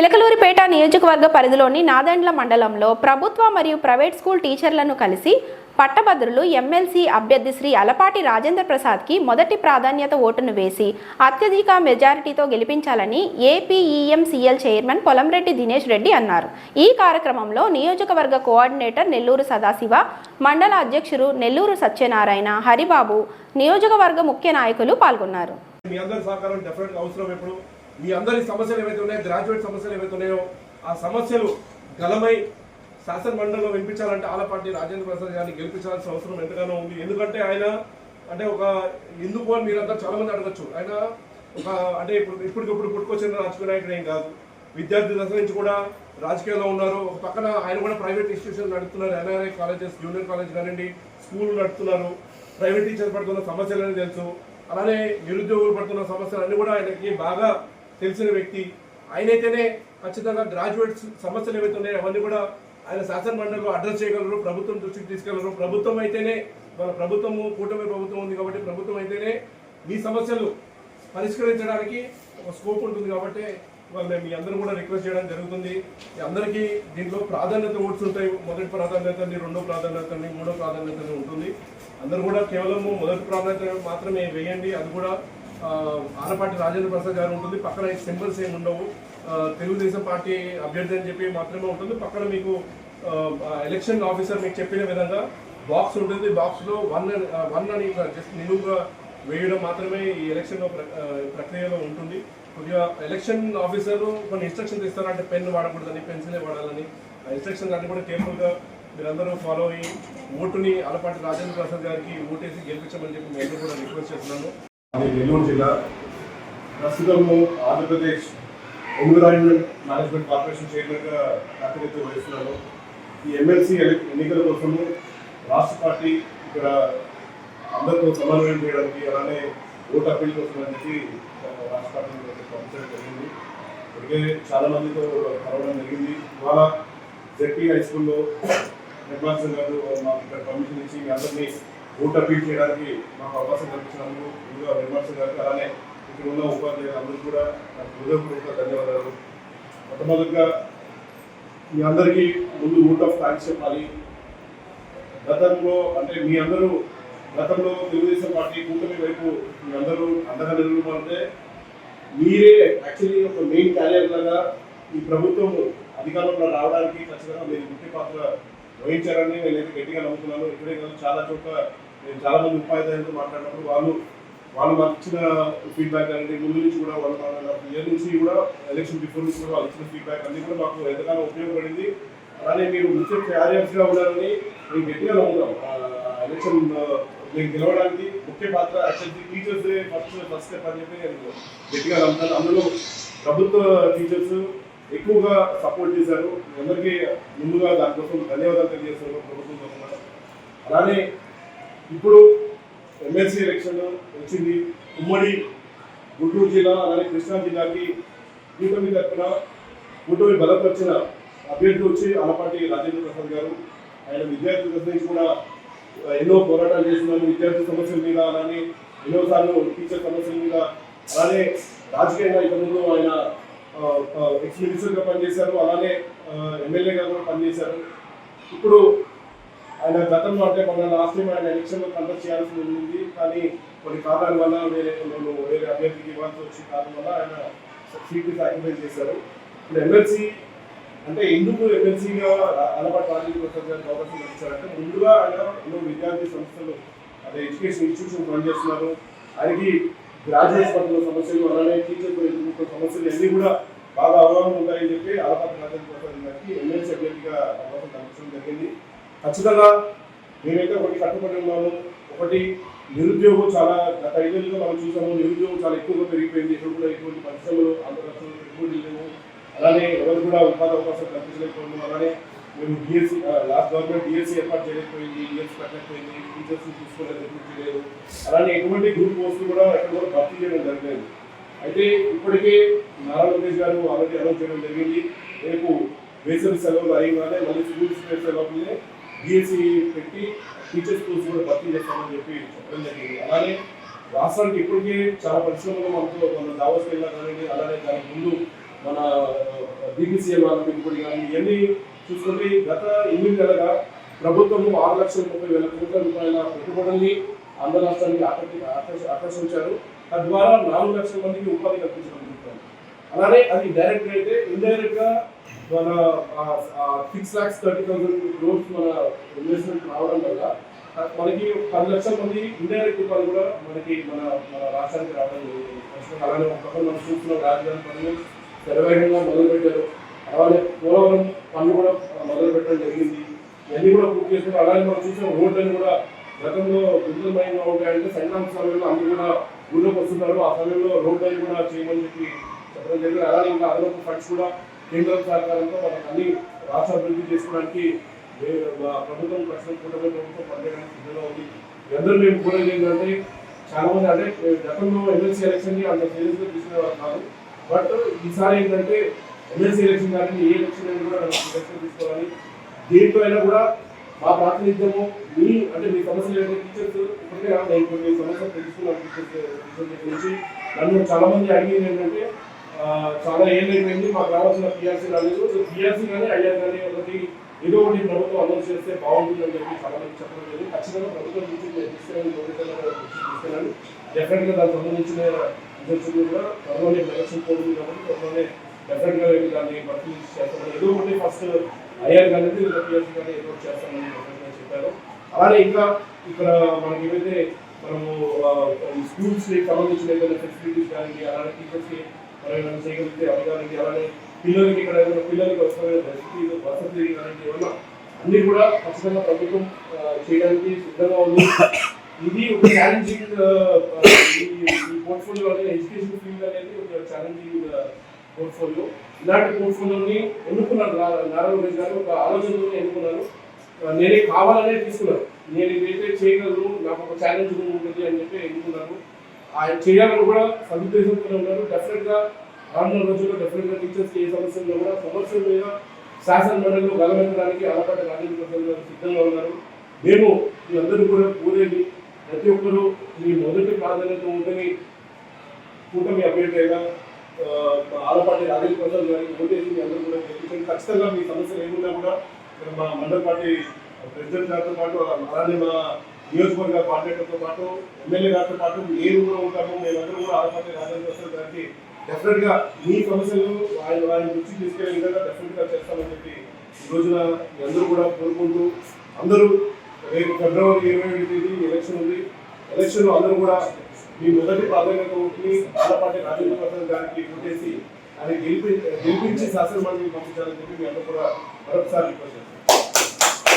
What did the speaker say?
చిలకలూరిపేట నియోజకవర్గ పరిధిలోని నాదెండ్ల మండలంలో ప్రభుత్వ మరియు ప్రైవేట్ స్కూల్ టీచర్లను కలిసి పట్టభద్రులు ఎమ్మెల్సీ అభ్యర్థి శ్రీ అలపాటి రాజేంద్ర ప్రసాద్కి మొదటి ప్రాధాన్యత ఓటును వేసి అత్యధిక మెజారిటీతో గెలిపించాలని ఏపీఈఎంసీఎల్ చైర్మన్ పొలంరెడ్డి దినేష్ రెడ్డి అన్నారు. ఈ కార్యక్రమంలో నియోజకవర్గ కోఆర్డినేటర్ నెల్లూరు సదాశివ మండల అధ్యక్షుడు నెల్లూరు సత్యనారాయణ హరిబాబు నియోజకవర్గ ముఖ్య నాయకులు పాల్గొన్నారు. మీ అందరి సమస్యలు ఏవైతే ఉన్నాయో గ్రాడ్యుయేట్ సమస్యలు ఏవైతే ఉన్నాయో ఆ సమస్యలు గలమై శాసనమండలిలో వినిపించాలంటే ఆలపాటి రాజేంద్ర ప్రసాద్ గారిని గెలిపించాల్సిన అవసరం ఎంతగానో ఉంది. ఎందుకంటే ఆయన అంటే ఒక ఎందుకు అని మీరంతా చాలా మంది అడగచ్చు. ఆయన ఒక అంటే ఇప్పుడు ఇప్పటికిప్పుడు పుట్టుకొచ్చిన రాజకీయ నాయకుడు ఏం కాదు. విద్యార్థి దశ నుంచి కూడా రాజకీయాల్లో ఉన్నారు. ఒక పక్కన ఆయన కూడా ప్రైవేట్ ఇన్స్టిట్యూషన్ నడుపుతున్నారు. ఎన్ఆర్ఐ కాలేజెస్ జూనియర్ కాలేజ్ కానివ్వండి స్కూల్ నడుపుతున్నారు. ప్రైవేట్ టీచర్ పడుతున్న సమస్యలని తెలుసు. అలానే నిరుద్యోగులు పడుతున్న సమస్యలు అన్నీ కూడా ఆయనకి బాగా తెలిసిన వ్యక్తి. ఆయనైతేనే ఖచ్చితంగా గ్రాడ్యుయేట్స్ సమస్యలు ఏవైతే ఉన్నాయో అవన్నీ కూడా ఆయన శాసనమండలిలో అడ్రస్ చేయగలరు ప్రభుత్వం దృష్టికి తీసుకెళ్ళరు ప్రభుత్వం అయితేనే మన ప్రభుత్వము కూటమి ప్రభుత్వం ఉంది కాబట్టి ప్రభుత్వం అయితేనే మీ సమస్యలు పరిష్కరించడానికి ఒక స్కోప్ ఉంటుంది కాబట్టి ఇవాళ మేము మీ అందరూ కూడా రిక్వెస్ట్ చేయడం జరుగుతుంది. అందరికీ దీంట్లో ప్రాధాన్యత ఓట్స్ ఉంటాయి. మొదటి ప్రాధాన్యత రెండో ప్రాధాన్యత మూడో ప్రాధాన్యతని ఉంటుంది. అందరూ కూడా కేవలం మొదటి ప్రాధాన్యత మాత్రమే వేయండి. అది కూడా ఆనపాటి రాజేంద్ర ప్రసాద్ గారు ఉంటుంది. పక్కన సింబల్స్ ఏమి ఉండవు. తెలుగుదేశం పార్టీ అభ్యర్థి అని చెప్పి మాత్రమే ఉంటుంది. పక్కన మీకు ఎలక్షన్ ఆఫీసర్ మీకు చెప్పిన విధంగా బాక్స్ ఉంటుంది. బాక్స్లో వన్ వన్ అని జస్ట్ నిలువుగా వేయడం మాత్రమే ఈ ఎలక్షన్ ప్ర- ప్రక్రియలో ఉంటుంది. కొద్దిగా ఎలక్షన్ ఆఫీసర్ కొన్ని ఇన్స్ట్రక్షన్స్ ఇస్తారంటే పెన్ వాడకూడదని పెన్సిలే వాడాలని. ఆ ఇన్స్ట్రక్షన్స్ అన్ని కూడా కేర్ఫుల్ మీరందరూ ఫాలో అయ్యి ఓటుని అలపాటి రాజేంద్ర ప్రసాద్ గారికి ఓటేసి గెలిపించమని చెప్పి మేము కూడా రిక్వెస్ట్ చేస్తున్నాను. నెల్లూరు జిల్లా. ప్రస్తుతము ఆంధ్రప్రదేశ్ ఎన్విరాన్మెంట్ మేనేజ్మెంట్ కార్పొరేషన్ చైర్మన్గా ప్రాతినిధ్యం వహిస్తున్నాను ఈ ఎమ్మెల్సీ ఎన్నికల కోసము రాష్ట్ర పార్టీ ఇక్కడ అందరితో సమన్వయం చేయడానికి అలానే ఓటు అప్పీల్ కోసం అని చెప్పి రాష్ట్ర పార్టీ పంపించడం జరిగింది. ఇప్పటికే చాలా మందితో కలవడం జరిగింది. ఇవాళ జెడ్పీ హై స్కూల్లో హెడ్ మాస్టర్ గారు మాకు ఇక్కడ పర్మిషన్ ఇచ్చి మీ అందరినీ ఓటు అప్పీల్ చేయడానికి మాకు అవకాశం కల్పించినందుకు ముందుగా విమర్శ గారికి అలానే ఇక్కడ ఉన్న ఉపాధ్యాయులు అందరూ కూడా నాకు హృదయపూర్వక ధన్యవాదాలు. మొట్టమొదటిగా మీ అందరికీ ముందు ఓట్ ఆఫ్ థ్యాంక్స్ చెప్పాలి. గతంలో అంటే మీ అందరూ గతంలో తెలుగుదేశం పార్టీ కూటమి వైపు మీ అందరూ అండగా నిలబడితే మీరే యాక్చువల్లీ ఒక మెయిన్ క్యారియర్ లాగా ఈ ప్రభుత్వం అధికారంలో రావడానికి ఖచ్చితంగా మీరు ముఖ్య పాత్ర వహించారని నేనైతే గట్టిగా నమ్ముతున్నాను. ఇక్కడే కాదు చాలా చోట్ల నేను చాలా మంది ఉపాధ్యాయులతో మాట్లాడినప్పుడు వాళ్ళు వాళ్ళు మాకు ఇచ్చిన ఫీడ్బ్యాక్ అనేది ముందు నుంచి కూడా వాళ్ళు ఇయర్ నుంచి కూడా ఎలక్షన్ బిఫోర్ నుంచి కూడా వాళ్ళు ఇచ్చిన ఫీడ్బ్యాక్ అన్ని కూడా మాకు ఎంతగానో ఉపయోగపడింది. అలానే మీరు ముఖ్య క్యారియర్స్గా ఉండాలని మేము గట్టిగా నమ్ముతాం. ఎలక్షన్ మేము గెలవడానికి ముఖ్య పాత్ర అత్యంత టీచర్స్ ఫస్ట్ ఫస్ట్ స్టెప్ అని చెప్పి నేను గట్టిగా నమ్ముతాను. అందులో ప్రభుత్వ టీచర్స్ ఎక్కువగా సపోర్ట్ చేశారు. అందరికీ ముందుగా దానికోసం ధన్యవాదాలు తెలియజేస్తున్నారు ప్రభుత్వం అలానే ఇప్పుడు ఎమ్మెల్సీ ఎలక్షన్ వచ్చింది. ఉమ్మడి గుంటూరు జిల్లా అలాగే కృష్ణా జిల్లాకి కూటమి తరఫున కూటమి బలపరిచిన అభ్యర్థి వచ్చి ఆలపాటి రాజేంద్ర ప్రసాద్ గారు ఆయన విద్యార్థుల దశ నుంచి కూడా ఎన్నో పోరాటాలు చేస్తున్నారు. విద్యార్థి సమస్యల మీద అలానే ఎన్నోసార్లు టీచర్ సమస్యల మీద అలానే రాజకీయంగా ఇతరులు ఆయన ఎక్స్ మినిస్టర్గా పనిచేశారు. అలానే ఎమ్మెల్యేగా కూడా పనిచేశారు. ఇప్పుడు ఆయన గతంలో అంటే మన లాస్ట్ టైం ఆయన ఎలక్షన్లో కండక్ట్ చేయాల్సి ఉంది కానీ కొన్ని కారణాల వల్ల వేరే మేము వేరే అభ్యర్థికి ఇవ్వాల్సి వచ్చి కారణం వల్ల ఆయన సీట్ని సాక్రిఫైస్ చేశారు. ఇప్పుడు ఎమ్మెల్సీ అంటే ఎందుకు ఎమ్మెల్సీగా అలవాటు రాజకీయ ప్రసాద్ గారికి అవకాశం ఇచ్చారంటే ముందుగా ఆయన ఎన్నో విద్యార్థి సంస్థలు అదే ఎడ్యుకేషన్ ఇన్స్టిట్యూషన్ రన్ చేస్తున్నారు. ఆయనకి గ్రాడ్యుయేట్స్ పట్ల సమస్యలు అలానే టీచర్ సమస్యలు అన్ని కూడా బాగా అవగాహన ఉంటాయని చెప్పి అలవాటు రాజకీయ ప్రసాద్ గారికి ఎమ్మెల్సీ అభ్యర్థిగా అవకాశం కల్పించడం జరిగింది. ఖచ్చితంగా మేమైతే ఒకటి కట్టుబడి ఉన్నాను ఒకటి నిరుద్యోగం చాలా గత ఐదేళ్ళుగా మనం చూసాము నిరుద్యోగం చాలా ఎక్కువగా పెరిగిపోయింది. ఎక్కడ కూడా ఎటువంటి పరిశ్రమలు ఆంధ్రప్రదేశ్లో పెట్టుబడి లేవు. అలానే ఎవరు కూడా ఉపాధి అవకాశాలు కల్పించలేకపోవడం అలానే మేము డిఎస్సి లాస్ట్ గవర్నమెంట్ డిఎస్సీ ఏర్పాటు చేయలేకపోయింది. డిఎస్సీ కట్టలేకపోయింది టీచర్స్ తీసుకోలేదు రిక్రూట్ చేయలేదు. అలానే ఎటువంటి గ్రూప్ పోస్టులు కూడా ఎక్కడ కూడా భర్తీ చేయడం జరగలేదు. అయితే ఇప్పటికే నారా లోకేష్ గారు ఆల్రెడీ అనౌన్స్ చేయడం జరిగింది. రేపు వేసవి సెలవులు అయిగానే మళ్ళీ స్కూల్స్ సెలవులనే డిఎస్సి పెట్టి టీచర్స్ కోర్స్ కూడా భర్తీ చేస్తామని చెప్పి చెప్పడం జరిగింది. అలానే రాష్ట్రానికి ఇప్పటికే చాలా పరిశ్రమలు మనతో మన దావోస్ వెళ్ళినా కానీ అలానే దానికి ముందు మన బీపీసీఎల్ పెట్టుబడి కానీ ఇవన్నీ చూసుకుంటే గత ఎనిమిది నెలగా ప్రభుత్వము ఆరు లక్షల ముప్పై వేల కోట్ల రూపాయల పెట్టుబడుల్ని ఆంధ్ర రాష్ట్రానికి ఆకర్షి ఆకర్షించారు. తద్వారా నాలుగు లక్షల మందికి ఉపాధి కల్పించడం జరుగుతుంది. అలానే అది డైరెక్ట్ అయితే ఇండైరెక్ట్గా మన six lakhs thirty thousand crores మన ఇన్వెస్ట్మెంట్ రావడం వల్ల మనకి పది లక్షల మంది ఇండైరెక్ట్ రూపాయలు కూడా మనకి మన మన రాష్ట్రానికి రావడం జరిగింది అలానే ఒక పక్కన మనం చూస్తున్నాం రాజధాని పనులు శరవేగంగా మొదలుపెట్టారు. అలానే పోలవరం పనులు కూడా మొదలు పెట్టడం జరిగింది. ఇవన్నీ కూడా పూర్తి చేసుకుని అలానే మనం చూసిన రోడ్లను కూడా గతంలో గుంతలమయంగా ఉంటాయంటే సంక్రాంతి సమయంలో అందరూ కూడా ఊళ్ళోకి వస్తున్నారు. ఆ సమయంలో రోడ్లను కూడా చేయమని చెప్పి చెప్పడం జరిగింది. అలానే ఇంకా అదనపు ఫండ్స్ కూడా కేంద్రం సహకారంతో మనకు అన్ని రాష్ట్ర అభివృద్ధి చేసుకోవడానికి ప్రభుత్వం ప్రస్తుతం కూటమి ప్రభుత్వం పనిచేయడానికి సిద్ధంగా ఉంది. అందరూ మేము కోరేది ఏంటంటే చాలా మంది అంటే గతంలో ఎమ్మెల్సీ ఎలక్షన్ని అంత సీరియస్గా తీసుకునేవారు కాదు. బట్ ఈసారి ఏంటంటే ఎమ్మెల్సీ ఎలక్షన్ కానీ ఏ ఎలక్షన్ అయినా కూడా సీరియస్ తీసుకోవాలి. దీంట్లో అయినా కూడా మా ప్రాతినిధ్యము మీ అంటే మీ సమస్యలు ఏంటంటే టీచర్స్ ఇప్పటికే నేను కొన్ని సమస్యలు తెలుసుకున్నాను టీచర్స్ టీచర్ దగ్గర నుంచి. నన్ను చాలా మంది అడిగింది ఏంటంటే చాలా ఏం జరిగింది? మాకు రావాల్సిన పిఆర్సీ రాలేదు. పిఆర్సీ కానీ ఐఆర్ కానీ ఒకటి ఏదో ఒకటి ప్రభుత్వం అనౌన్స్ చేస్తే బాగుంటుంది అని చెప్పి చాలా మంది చెప్పడం లేదు. ఖచ్చితంగా ప్రభుత్వం నుంచి నేను తీసుకెళ్ళి తీసుకెళ్ళాను డెఫినెట్గా దానికి సంబంధించిన రిజల్ట్స్ కూడా త్వరలోనే ఎలక్షన్ పోతుంది కాబట్టి త్వరలోనే డెఫినెట్గా దాన్ని భర్తీ చేస్తామని ఏదో ఒకటి ఫస్ట్ ఐఆర్ కానీ పిఆర్సీ కానీ ఏదో ఒకటి చేస్తామని చెప్పారు. అలానే ఇంకా ఇక్కడ మనకి ఏవైతే మనము స్కూల్స్కి సంబంధించిన ఏదైనా ఫెసిలిటీస్ కానీ అలానే టీచర్స్కి మనం చేయగలిగితే అవి కానీ అలానే పిల్లలకి ఇక్కడ ఏమైనా పిల్లలకి వస్తున్న వసతి వసతి కానీ ఏమన్నా అన్ని కూడా ఖచ్చితంగా ప్రభుత్వం చేయడానికి సిద్ధంగా ఉంది. ఇది ఒక ఛాలెంజింగ్ ఈ పోర్ట్ఫోలియో అనేది ఎడ్యుకేషన్ ఫీల్డ్ అనేది ఒక ఛాలెంజింగ్ పోర్ట్ఫోలియో ఇలాంటి పోర్ట్ఫోలియోని ఎన్నుకున్నాను నా- నారా లోకేష్ గారు ఒక ఆలోచనతో ఎన్నుకున్నారు. నేనే కావాలనే తీసుకున్నాను నేను ఇదైతే చేయగలను నాకు ఒక ఛాలెంజ్ ఉంటుంది అని చెప్పి ఎన్నుకున్నాను ఆయన చేయాలని కూడా సదుద్దేశంతో ఉన్నారు. డెఫినెట్గా రానున్న రోజుల్లో డెఫినెట్గా టీచర్స్ ఏ సమస్యలు కూడా సమస్యల మీద శాసన మండలిలో గలమెత్తడానికి అలపాటి రాజేంద్ర ప్రసాద్ గారు సిద్ధంగా ఉన్నారు. మేము మీ అందరూ కూడా కోరేది ప్రతి ఒక్కరూ మీ మొదటి ప్రాధాన్యత ఉందని కూటమి అభ్యర్థిగా మా ఆలపాటి రాజేంద్ర ప్రసాద్ గారికి ఓటేసి మీ అందరూ కూడా గెలిపించండి. ఖచ్చితంగా మీ సమస్యలు ఏమున్నా కూడా మా మండల పార్టీ ప్రెసిడెంట్ గారితో పాటు అలానే మా నియోజకవర్గ కోఆర్డినేటర్తో పాటు ఎమ్మెల్యే గారితో పాటు మేము కూడా ఉంటాము మేమందరం కూడా ఆలపాటి రాజేంద్ర ప్రసాద్ గారికి డెఫినెట్గా మీ సమస్యలు ఆయన వారి దృష్టికి తీసుకెళ్ళే విధంగా డెఫినెట్గా చేస్తామని చెప్పి ఈ రోజున అందరూ కూడా కోరుకుంటూ అందరూ రేపు ఫిబ్రవరి ఇరవై ఏడు తేదీ ఎలక్షన్ ఉంది. ఎలక్షన్ అందరూ కూడా మీ మొదటి ప్రాధాన్యత ఉంటుంది ఆలపాటి రాజేంద్ర ప్రసాద్ గారికి ఓటేసి ఆయన గెలిపి గెలిపించి శాసనమండలికి పంపించాలని చెప్పి మీ అందరూ కూడా మరొకసారి రిక్వెస్ట్